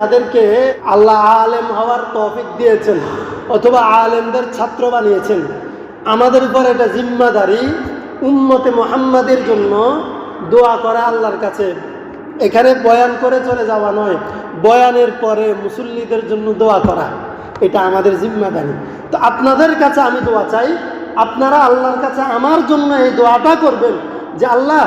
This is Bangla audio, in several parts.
তাদেরকে আল্লাহ আলেম হওয়ার তৌফিক দিয়েছেন, অথবা আলেমদের ছাত্র বানিয়েছেন। আমাদের উপর এটা জিম্মাদারি, উম্মতে মোহাম্মদের জন্য দোয়া করা আল্লাহর কাছে। এখানে বয়ান করে চলে যাওয়া নয়, বয়ানের পরে মুসল্লিদের জন্য দোয়া করা। এটা আমাদের জিম্মাদারি। তো আপনাদের কাছে আমি দোয়া চাই, আপনারা আল্লাহর কাছে আমার জন্য এই দোয়াটা করবেন যে, আল্লাহ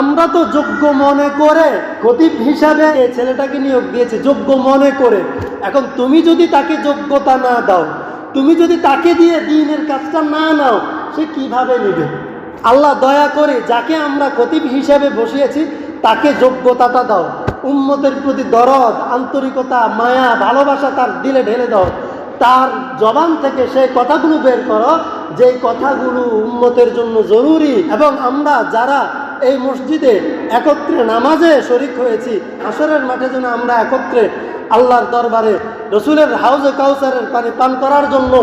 আমরা তো যোগ্য মনে করে খতিব হিসাবে ছেলেটাকে নিয়োগ দিয়েছে, যোগ্য মনে করে। এখন তুমি যদি তাকে যোগ্যতা না দাও, তুমি যদি তাকে দিয়ে দিনের কাজটা না নাও, সে কীভাবে নেবে? আল্লাহ দয়া করে যাকে আমরা খতিব হিসাবে বসিয়েছি, তাকে যোগ্যতাটা দাও। উম্মতের প্রতি দরদ, আন্তরিকতা, মায়া, ভালোবাসা তার দিলে ঢেলে দাও। তার জবান থেকে সেই কথাগুলো বের করো, যেই কথাগুলো উম্মতের জন্য জরুরি। এবং আমরা যারা এই মসজিদে একত্রে নামাজে শরিক হয়েছি আসরের মাঠে যেন আমরা একত্রে আল্লাহর দরবারে রসুলের হাউজে কাউসারের পানি পান করার জন্য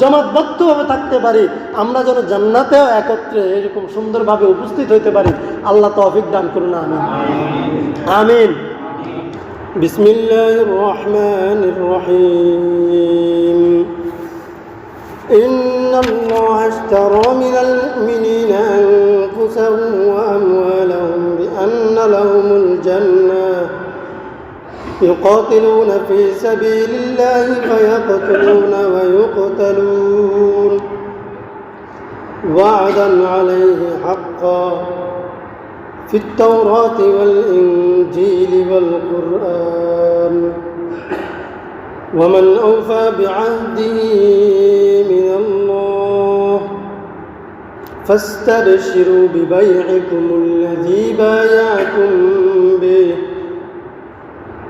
জমাতবদ্ধভাবে থাকতে পারি আমরা যেন জান্নাতেও একত্রে এরকম সুন্দরভাবে উপস্থিত হইতে পারি আল্লাহ তৌফিক দান করুন আমিন আমিন بسم الله الرحمن الرحيم إن الله اشترى من المؤمنين أنفسهم وأموالهم بأن لهم الجنة. يقاتلون في سبيل الله فيقتلون ويقتلون. وعدا عليه حقا. في التوراة والإنجيل والقرآن. ومن أوفى بعهده من الله فاستبشروا ببيعكم الذي بايعتم به.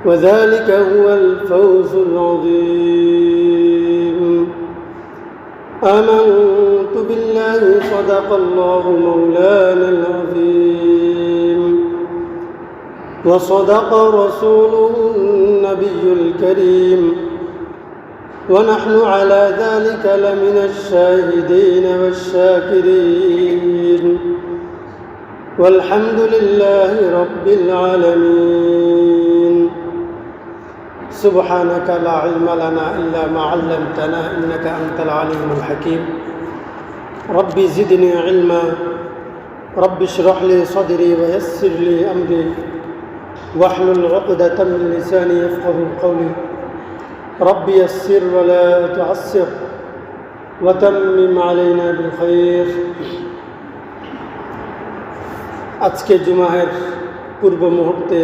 وذلك هو الفوز العظيم. آمنت بالله صدق الله مولانا العظيم. وصدق رسوله النبي الكريم. ونحن على ذلك لمن الشاهدين والشاكرين. والحمد لله رب العالمين. سبحانك لا علم لنا إلا ما علمتنا إنك أنت العليم الحكيم. ربي زدني علما. رب اشرح لي صدري ويسر لي أمري. واحلل عقدة من لساني يفقه قولي. رب يسر ولا تعسر وتمم علينا بالخير আজকে জুমাহের পূর্ব মুহূর্তে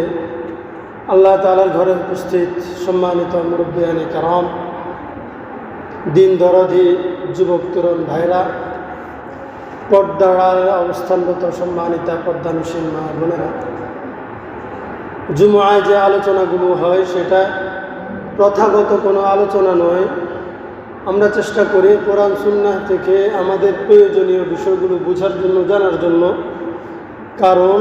আল্লাহ তালার ঘরে উপস্থিত সম্মানিত মুরব্বিয়ানি কারম দিন দরদি যুবক তরুণ ভাইরা পর্দার অবস্থানগত সম্মানিতা পর্দানুসীন মা বোনেরা জুমায় যে আলোচনাগুলো হয় সেটা প্রথাগত কোনো আলোচনা নয়। আমরা চেষ্টা করি কোরআন, সুন্নাহ থেকে আমাদের প্রয়োজনীয় বিষয়গুলো বোঝার জন্য, জানার জন্য। কারণ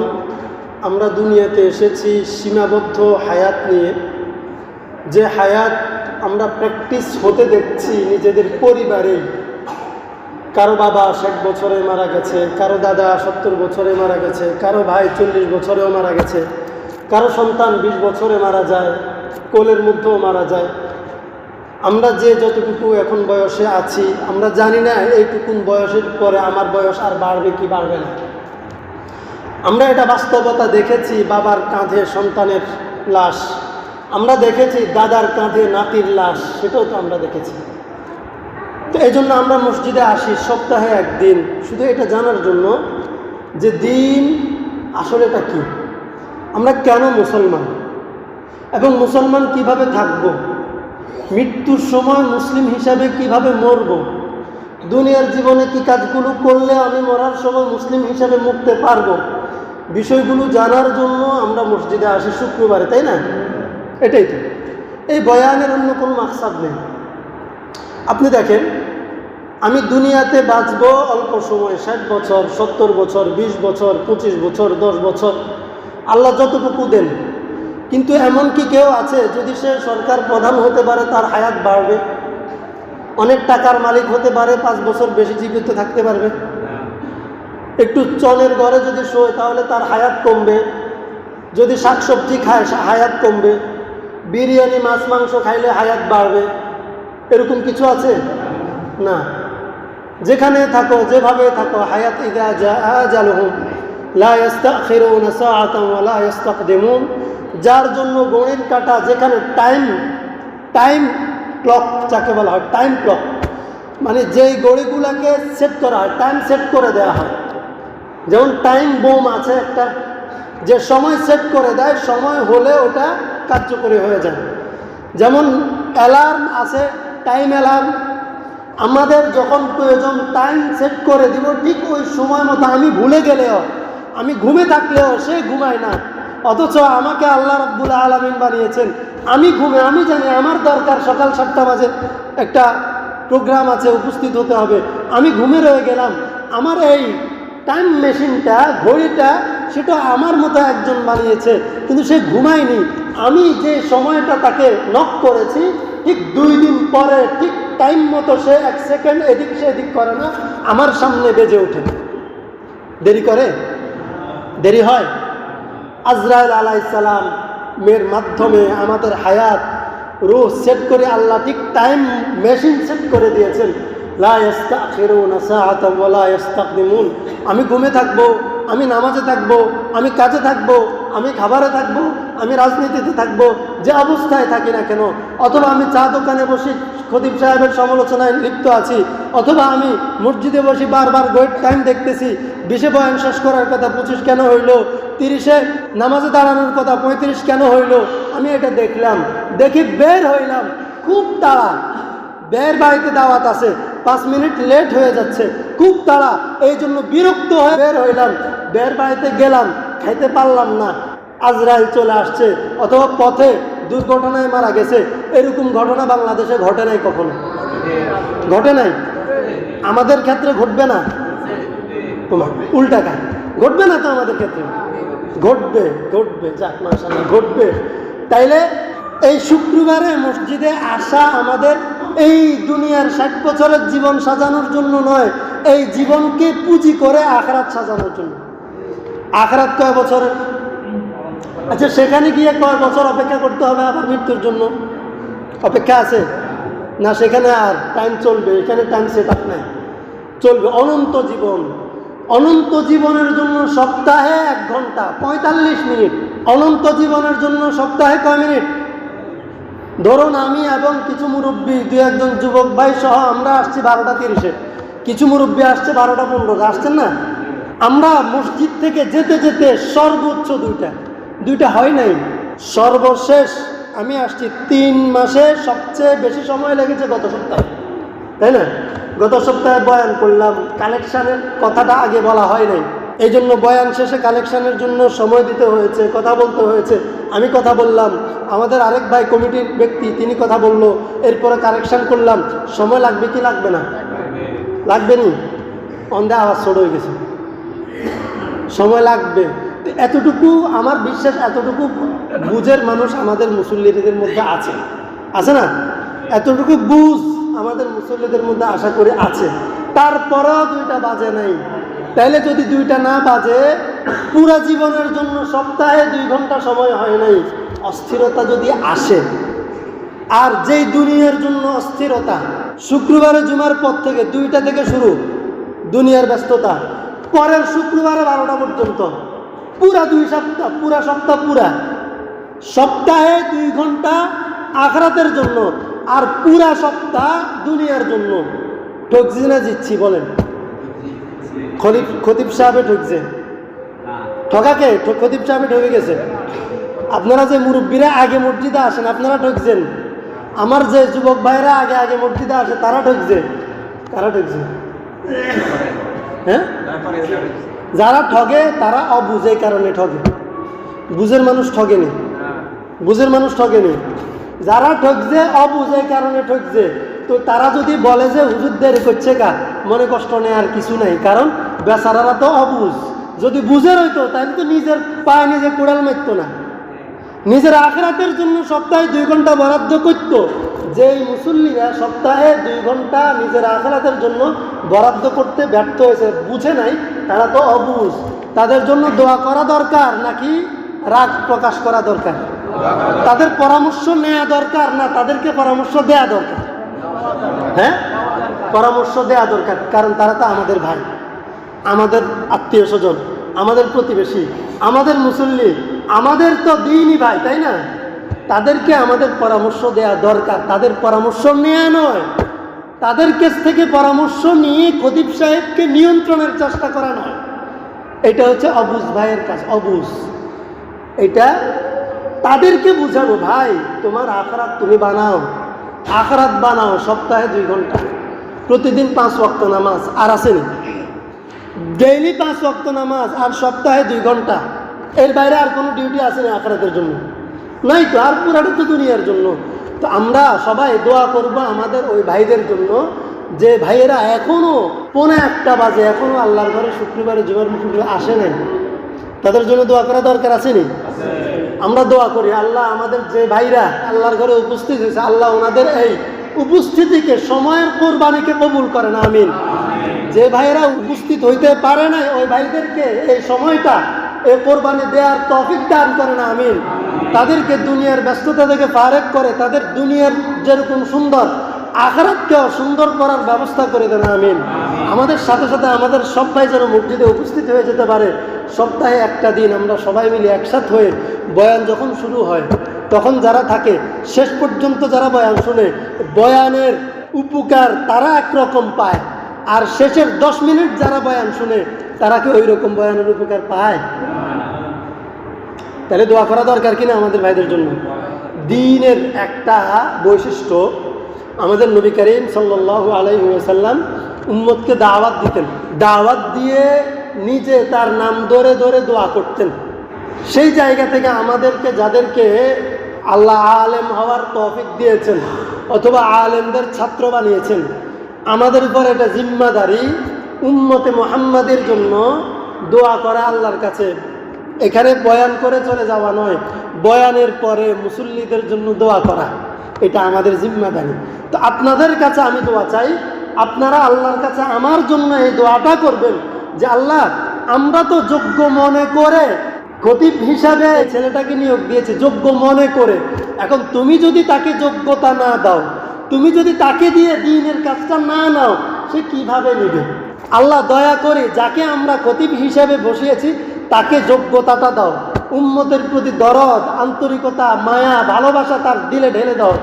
আমরা দুনিয়াতে এসেছি সীমাবদ্ধ হায়াত নিয়ে। যে হায়াত আমরা প্র্যাকটিস হতে দেখছি নিজেদের পরিবারেই কারও বাবা ষাট বছরে মারা গেছে, কারও দাদা সত্তর বছরে মারা গেছে, কারও ভাই চল্লিশ বছরেও মারা গেছে, কারও সন্তান বিশ বছরে মারা যায়। কোলের মধ্যেও মারা যায়। আমরা যে যতটুকু এখন বয়সে আছি, আমরা জানি না এইটুকুন বয়সের পরে আমার বয়স আর বাড়বে কি বাড়বে না। আমরা এটা বাস্তবতা দেখেছি, বাবার কাঁধে সন্তানের লাশ। আমরা দেখেছি দাদার কাঁধে নাতির লাশ, সেটাও তো আমরা দেখেছি। তো এই জন্য আমরা মসজিদে আসি সপ্তাহে একদিন। শুধু এটা জানার জন্য যে দিন আসলে এটা কী? আমরা কেন মুসলমান? এবং মুসলমান কীভাবে থাকব? মৃত্যুর সময় মুসলিম হিসাবে কীভাবে মরব? দুনিয়ার জীবনে কি কাজগুলো করলে আমি মরার সময় মুসলিম হিসাবে মরতে পারব? বিষয়গুলো জানার জন্য আমরা মসজিদে আসি শুক্রবারে, তাই না? এটাই তো। এই বয়ানের অন্য কোনো মাকসাদ নেই। আপনি দেখেন, আমি দুনিয়াতে বাঁচব অল্প সময়, ষাট বছর, সত্তর বছর ২০ বছর, পঁচিশ বছর, দশ বছর, আল্লাহ যতটুকু দেন কিন্তু এমন কি কেউ আছে, যদি সে সরকার প্রধান হতে পারে, তার হায়াত বাড়বে। অনেক টাকার মালিক হতে পারে, পাঁচ বছর বেশি জীবিত থাকতে পারবে। একটু চলের ঘরে যদি শোয়, তাহলে তার হায়াত কমবে। যদি শাকসবজি খায় হায়াত কমবে। বিরিয়ানি, মাছ, মাংস খাইলে হায়াত বাড়বে। এরকম কিছু আছে? না। যেখানে থাকো, যেভাবে থাকো, হায়াত ইদা যা আজালহুম লা ইস্তাখিরুনা সাআতান ওয়া লা ইস্তাকদিমুন। যার জন্য গণিত কাটা যেখানে টাইম টাইম ক্লক যাকে বলা হয় টাইম ক্লক মানে যেই গড়িগুলাকে সেট করা হয় টাইম সেট করে দেওয়া হয়। যেমন টাইম বোম আছে একটা, যে সময় সেট করে দেয়, সময় হলে ওটা কার্যকরী হয়ে যায়। যেমন অ্যালার্ম আছে টাইম অ্যালার্ম আমাদের যখন প্রয়োজন টাইম সেট করে দিব, ঠিক ওই সময় মতো আমি ভুলে গেলেও, আমি ঘুমে থাকলেও সে ঘুমায় না। অথচ আমাকে আল্লাহ রব্বুল আলমিন বানিয়েছেন। আমি ঘুমে, আমি জানি আমার দরকার সকাল সাতটা বাজে। একটা প্রোগ্রাম আছে, উপস্থিত হতে হবে। আমি ঘুমে রয়ে গেলাম। আমার এই টাইম মেশিনটা ঘড়িটা, সেটা আমার মতো একজন বানিয়েছে। কিন্তু সে ঘুমায়নি। আমি যে সময়টা তাকে নক করেছি, ঠিক দুই দিন পরে, ঠিক টাইম মতো সে এক সেকেন্ড এদিক সে এদিক করে না। আমার সামনে বেজে ওঠে। দেরি করে? দেরি হয়? আজরাইল আলাইসালাম মের মাধ্যমে আমাদের হায়াত, রুহ সেট করে আল্লাহ ঠিক টাইম মেশিন সেট করে দিয়েছেন। আমি ঘুমে থাকব, আমি নামাজে থাকব, আমি কাজে থাকব, আমি খাবারে থাকব, আমি রাজনীতিতে থাকব, যে অবস্থায় থাকি না কেন? অথবা আমি চা দোকানে বসি খতিব সাহেবের সমালোচনায় লিপ্ত আছি, অথবা আমি মসজিদে বসি বারবার গোয়েট টাইম দেখতেছি বিশে বয়ান শেষ করার কথা পঁচিশ কেন হইল? তিরিশে নামাজে দাঁড়ানোর কথা পঁয়ত্রিশ কেন হইল? আমি এটা দেখলাম। দেখি বের হইলাম। খুব তাড়া। বের বাড়িতে দাওয়াত আছে। পাঁচ মিনিট লেট হয়ে যাচ্ছে। খুব তাড়া। এই জন্য বিরক্ত হয়ে বের হইলাম। বের বাড়িতে গেলাম। খাইতে পারলাম না। আজরাইল চলে আসছে। অথবা পথে দুর্ঘটনায় মারা গেছে। এরকম ঘটনা বাংলাদেশে ঘটে নাই কখনো। ঘটে নাই? আমাদের ক্ষেত্রে ঘটবে না। উল্টা কাজ। ঘটবে না তো আমাদের ক্ষেত্রে? ঘটবে ঘটবে, যাক মাসাল্লাহ ঘটবে। তাইলে এই শুক্রবারে মসজিদে আসা আমাদের এই দুনিয়ার ষাট বছরের জীবন সাজানোর জন্য নয়, এই জীবনকে পুঁজি করে আখরাত সাজানোর জন্য। আখরাত কয় বছরের আচ্ছা সেখানে গিয়ে কয় বছর অপেক্ষা করতে হবে আবার মৃত্যুর জন্য? অপেক্ষা আছে? না, সেখানে আর টাইম চলবে, এখানে টাইম সেট আপ নাই। চলবে অনন্ত জীবন। অনন্ত জীবনের জন্য সপ্তাহে এক ঘণ্টা, পঁয়তাল্লিশ মিনিট। অনন্ত জীবনের জন্য সপ্তাহে কয় মিনিট? ধরুন আমি এবং কিছু মুরব্বী দু একজন যুবক ভাই সহ আমরা আসছি বারোটা তিরিশে। কিছু মুরব্বী আসছে বারোটা পনেরো আসছেন না? আমরা মসজিদ থেকে যেতে যেতে সর্বোচ্চ দুইটা। দুইটা হয় নাই। সর্বশেষ আমি আসছি তিন মাসে সবচেয়ে বেশি সময় লেগেছে গত সপ্তাহে। তাই না? গত সপ্তাহে বয়ান করলাম, কালেকশানের কথাটা আগে বলা হয় নাই। এই জন্য বয়ান শেষে কালেকশানের জন্য সময় দিতে হয়েছে, কথা বলতে হয়েছে। আমি কথা বললাম, আমাদের আরেক ভাই কমিটির ব্যক্তি, তিনি কথা বলল, এরপরে কালেকশান করলাম। সময় লাগবে কি লাগবে না? লাগবে নি অন্ধে আওয়াজ ছোট হয়ে গেছে। সময় লাগবে। এতটুকু আমার বিশ্বাস, এতটুকু বুঝের মানুষ আমাদের মুসল্লিদের মধ্যে আছে। আছে না? এতটুকু বুঝ আমাদের মুসল্লিদের মধ্যে আশা করি আছে। তারপরেও দুইটা বাজে নাই। তাহলে যদি দুইটা না বাজে, পুরা জীবনের জন্য সপ্তাহে দুই ঘণ্টা সময় হয় নাই। অস্থিরতা যদি আসে, আর যেই দুনিয়ার জন্য অস্থিরতা, শুক্রবারে জুমার পর থেকে দুইটা থেকে শুরু, দুনিয়ার ব্যস্ততা, পরের শুক্রবারে বারোটা পর্যন্ত, পুরা দুই সপ্তাহ, পুরা সপ্তাহ পুরা। সপ্তাহে দুই ঘণ্টা আখরাতের জন্য আর পুরা সপ্তাহ দুনিয়ার জন্য। ঠকছি না জিতছি, বলেন। খতিব সাহেবে ঠকছে। ঠকাকে খতিব সাহেবে ঠকে গেছে। আপনারা যে মুরব্বীরা আগে মসজিদে আসেন, আপনারা ঠকছেন। আমার যে যুবক ভাইরা আগে আগে মসজিদে আসে, তারা ঠকছে। তারা ঠকছে? হ্যাঁ? যারা ঠগে, তারা অবুঝে কারণে ঠগে। বুঝের মানুষ ঠগেনি। বুঝের মানুষ ঠগেনি। যারা ঠকছে অবুঝে কারণে ঠকছে। তো তারা যদি বলে যে, হুজুর দেরি করছে কা মনে কষ্ট নেই, আর কিছু নাই। কারণ বেচারারা তো অবুঝ। যদি বুঝে রইতো, তাহলে তো নিজের পায়ে নিজে কোড়াল মারতো না। নিজের আখরাতের জন্য সপ্তাহে দুই ঘণ্টা বরাদ্দ করত। যেই মুসল্লিরা সপ্তাহে দুই ঘণ্টা নিজের আখরাতের জন্য বরাদ্দ করতে ব্যর্থ হয়েছে, বুঝে নাই, তারা তো অবুঝ। তাদের জন্য দোয়া করা দরকার নাকি রাগ প্রকাশ করা দরকার? তাদের পরামর্শ নেওয়া দরকার না, তাদেরকে পরামর্শ দেয়া দরকার। হ্যাঁ? পরামর্শ দেয়া দরকার, কারণ তারা তো আমাদের ভাই, আমাদের আত্মীয় স্বজন, আমাদের প্রতিবেশী, আমাদের মুসল্লি, আমাদের তো দিনই ভাই, তাই না? তাদেরকে আমাদের পরামর্শ দেয়া দরকার, তাদের পরামর্শ নেওয়া নয়। তাদের কাছ থেকে পরামর্শ নিয়ে খদিব সাহেবকে নিয়ন্ত্রণের চেষ্টা করা নয়। এটা হচ্ছে অবুজ ভাইয়ের কাজ, অবুজ। এটা তাদেরকে বুঝাবো, ভাই, তোমার আখরাত তুমি বানাও। আখরাত বানাও সপ্তাহে দুই ঘণ্টা। প্রতিদিন পাঁচ ওয়াক্ত নামাজ, আর আসেনি। ডেইলি পাঁচ ওয়াক্ত নামাজ, আর সপ্তাহে দুই ঘণ্টা। এর বাইরে আর কোনো ডিউটি আসেনি আখরাতের জন্য। নাই তো, আর পুরাটা তো দুনিয়ার জন্য। তো আমরা সবাই দোয়া করব আমাদের ওই ভাইদের জন্য যে, ভাইয়েরা, এখনও পৌনে একটা বাজে, এখনও আল্লাহর ঘরে শুক্রবারে জুমার শুক্রবার আসে নাই। তাদের জন্য দোয়া করা দরকার আসেনি। আমরা দোয়া করি আল্লাহ আমাদের যে ভাইরা আল্লাহর ঘরে উপস্থিত হয়েছে আল্লাহ ওনাদের এই উপস্থিতিকে সময়ের কোরবানিকে কবুল করেন আমিন। যে ভাইরা উপস্থিত হইতে পারে না ওই ভাইদেরকে এই সময়টা এই কোরবানি দেওয়ার তফিক দান করেন আমিন। তাদেরকে দুনিয়ার ব্যস্ততা থেকে ফারেক করে তাদের দুনিয়ার যেরকম সুন্দর আখারাতকেও সুন্দর করার ব্যবস্থা করে দেন, আমিন। আমাদের সাথে সাথে আমাদের সব ভাই যেন মসজিদে উপস্থিত হয়ে যেতে পারে। সপ্তাহে একটা দিন আমরা সবাই মিলে একসাথ হয়ে বয়ান যখন শুরু হয়, তখন যারা থাকে, শেষ পর্যন্ত যারা বয়ান শুনে, বয়ানের উপকার তারা একরকম পায়। আর শেষের দশ মিনিট যারা বয়ান শুনে, তারা কি ওই রকম বয়ানের উপকার পায়? তাহলে দোয়া করা দরকার কিনা আমাদের ভাইদের জন্য? দিনের একটা বৈশিষ্ট্য আমাদের নবী করিম সাল্লাহ আলাইসাল্লাম উম্মতকে দাওয়াত দিতেন। দাওয়াত দিয়ে নিজে তার নাম ধরে ধরে দোয়া করতেন। সেই জায়গা থেকে আমাদেরকে যাদেরকে আল্লাহ আলেম হওয়ার তৌফিক দিয়েছেন অথবা আলেমদের ছাত্র বানিয়েছেন, আমাদের উপর এটা জিম্মাদারি উম্মতে মোহাম্মদের জন্য দোয়া করা আল্লাহর কাছে। এখানে বয়ান করে চলে যাওয়া নয়, বয়ানের পরে মুসল্লিদের জন্য দোয়া করা। এটা আমাদের জিম্মাদারি। তো আপনাদের কাছে আমি দোয়া চাই, আপনারা আল্লাহর কাছে আমার জন্য এই দোয়াটা করবেন যে, আল্লাহ, আমরা তো যোগ্য মনে করে খতিব হিসাবে ছেলেটাকে নিয়োগ দিয়েছে, যোগ্য মনে করে। এখন তুমি যদি তাকে যোগ্যতা না দাও, তুমি যদি তাকে দিয়ে দিনের কাজটা না নাও, সে কীভাবে নেবে? আল্লাহ দয়া করে যাকে আমরা খতিব হিসাবে বসিয়েছি, তাকে যোগ্যতাটা দাও। উম্মতের প্রতি দরদ, আন্তরিকতা, মায়া, ভালোবাসা তার দিলে ঢেলে দাও।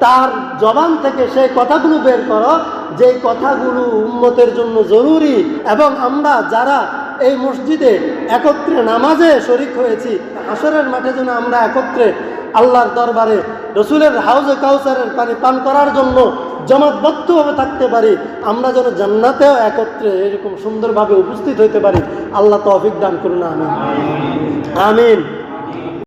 তার জবান থেকে সেই কথাগুলো বের করো যে কথাগুলো উম্মতের জন্য জরুরি। এবং আমরা যারা এই মসজিদে একত্রে নামাজে শরিক হয়েছি আসরের মাঠে যেন আমরা একত্রে আল্লাহর দরবারে, রসুলের হাউজে কাউসারের পানি পান করার জন্য জমাতবদ্ধভাবে থাকতে পারি, আমরা যেন জান্নাতেও একত্রে এরকম সুন্দরভাবে উপস্থিত হইতে পারি। আল্লাহ তো অভিজ্ঞান করুন, আমিন। আমিন।